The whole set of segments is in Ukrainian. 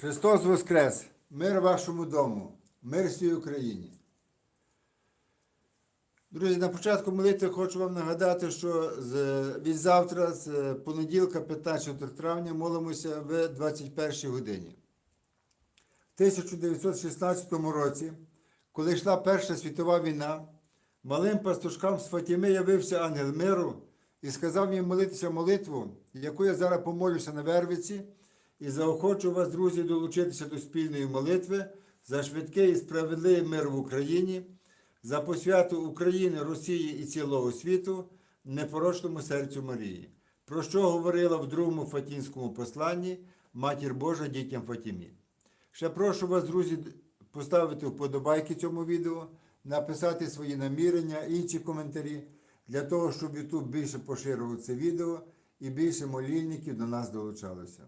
Христос Воскрес! Мир вашому дому, мир всій Україні. Друзі, на початку молитви хочу вам нагадати, що з, від завтра, з понеділка, 15 травня, молимося в 21 годині. В 1916 році, коли йшла Перша світова війна, малим пастушкам з Фатіми явився ангел миру і сказав їм молитися молитву, яку я зараз помолюся на Вервиці, і заохочу вас, друзі, долучитися до спільної молитви за швидкий і справедливий мир в Україні, за посвяту України, Росії і цілого світу, непорочному серцю Марії, про що говорила в другому Фатінському посланні Матір Божа дітям Фатімі. Ще прошу вас, друзі, поставити вподобайки цьому відео, написати свої намірення, інші коментарі, для того, щоб YouTube більше поширював це відео і більше молільників до нас долучалося.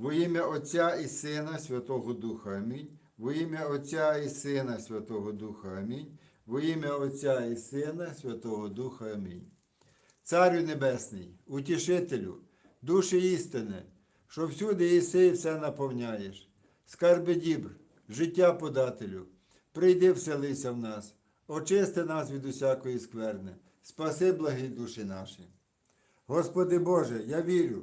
Во ім'я Отця і Сина Святого Духа Амінь. Во ім'я Отця і Сина Святого Духа Амінь. Во ім'я Отця і Сина Святого Духа Амінь. Царю Небесний, утішителю, душі істини, що всюди єси і все наповняєш. Скарби дібр, життя подателю, прийди вселися в нас, очисти нас від усякої скверни, спаси благі душі наші. Господи Боже, я вірю,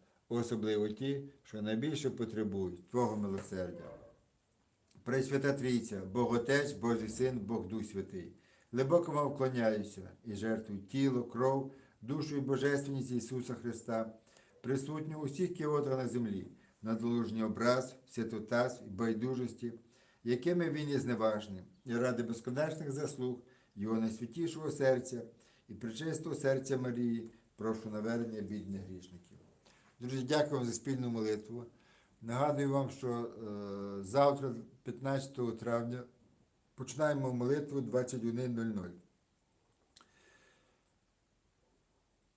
особливо ті, що найбільше потребують Твого милосердя. Пресвята Трійця, Бог Отець, Божий Син, Бог Дух Святий. Глибоко вам вклоняюся і жертвую тіло, кров, душу і божественність Ісуса Христа, присутню у всіх кіотрах на землі, надлужній образ, святотаз і байдужості, якими він є зневажним, і ради безконечних заслуг Його найсвятішого серця і причистого серця Марії, прошу навернення бідних грішників. Друзі, дякую вам за спільну молитву. Нагадую вам, що е, завтра, 15 травня, починаємо молитву 21.00.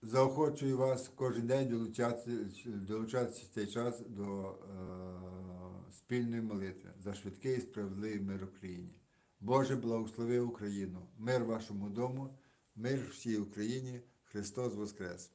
Заохочую вас кожен день долучатися, долучатися в цей час до е, спільної молитви за швидкий і справедливий мир Україні. Боже, благослови Україну, мир вашому дому, мир всій Україні, Христос Воскрес!